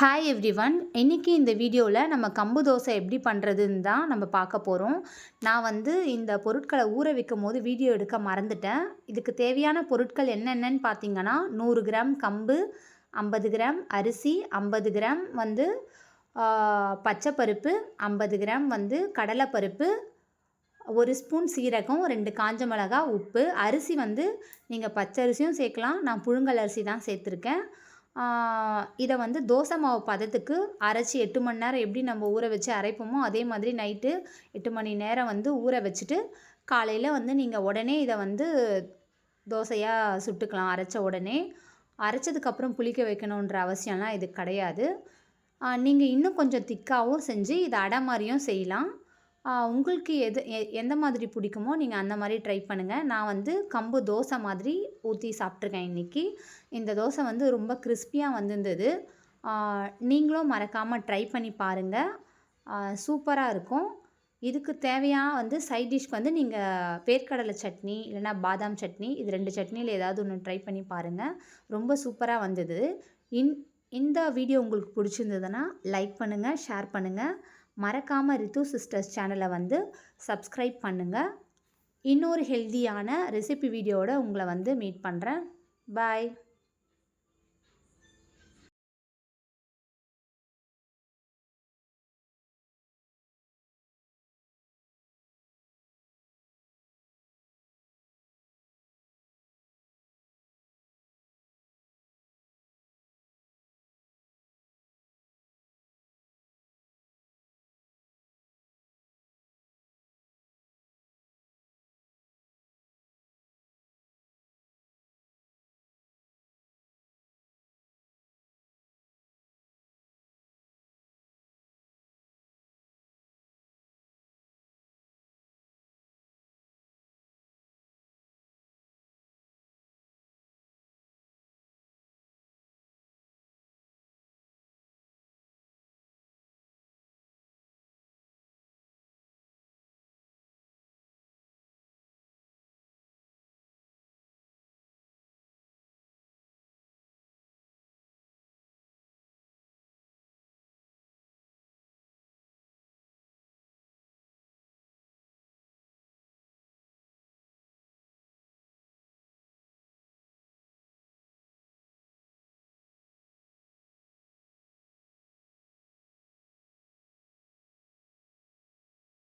Hi every one இன்றைக்கி இந்த வீடியோவில் நம்ம கம்பு தோசை எப்படி பண்ணுறதுன்னு தான் நம்ம பார்க்க போகிறோம் நான் வந்து இந்த பொருட்களை ஊற வைக்கும் போது வீடியோ எடுக்க மறந்துட்டேன். இதுக்கு தேவையான பொருட்கள் என்னென்னன்னு பார்த்தீங்கன்னா நூறு கிராம் கம்பு ஐம்பது கிராம் அரிசி ஐம்பது கிராம் வந்து பச்சைப்பருப்பு ஐம்பது கிராம் வந்து கடலைப்பருப்பு ஒரு ஸ்பூன் சீரகம் ரெண்டு காஞ்ச மிளகா உப்பு. அரிசி வந்து நீங்கள் பச்சை அரிசியும் சேர்க்கலாம். நான் புழுங்கல் அரிசி தான் சேர்த்துருக்கேன். இதை வந்து தோசை மாவு பதத்துக்கு அரைச்சி எட்டு மணி நேரம் எப்படி நம்ம ஊற வச்சு அரைப்போமோ அதே மாதிரி நைட்டு எட்டு மணி நேரம் வந்து ஊற வச்சுட்டு காலையில் வந்து நீங்கள் உடனே இதை வந்து தோசையாக சுட்டுக்கலாம். அரைச்ச உடனே அரைச்சதுக்கப்புறம் புளிக்க வைக்கணுன்ற அவசியம்லாம் இது கிடையாது. நீங்கள் இன்னும் கொஞ்சம் திக்காகவும் செஞ்சு இதை அடை மாதிரியும் செய்யலாம். உங்களுக்கு எது எந்த மாதிரி பிடிக்குமோ நீங்கள் அந்த மாதிரி ட்ரை பண்ணுங்கள் நான் வந்து கம்பு தோசை மாதிரி ஊற்றி சாப்பிட்ருக்கேன் இன்றைக்கி இந்த தோசை வந்து ரொம்ப கிறிஸ்பியாக வந்திருந்தது. நீங்களும் மறக்காமல் ட்ரை பண்ணி பாருங்கள் சூப்பராக இருக்கும். இதுக்கு தேவையான வந்து சைட் டிஷ்க்கு வந்து நீங்கள் பேர்க்கடலை சட்னி இல்லைனா பாதாம் சட்னி இது ரெண்டு சட்னியில் ஏதாவது ஒன்று ட்ரை பண்ணி பாருங்கள் ரொம்ப சூப்பராக வந்தது. இன் இந்த வீடியோ உங்களுக்கு பிடிச்சிருந்ததுன்னா லைக் பண்ணுங்கள் ஷேர் பண்ணுங்கள் மறக்காமல் ரித்து சிஸ்டர்ஸ் சேனலை வந்து சப்ஸ்கிரைப் பண்ணுங்கள் இன்னொரு ஹெல்த்தியான ரெசிபி வீடியோவோட உங்களை வந்து மீட் பண்ணுறேன் பாய்.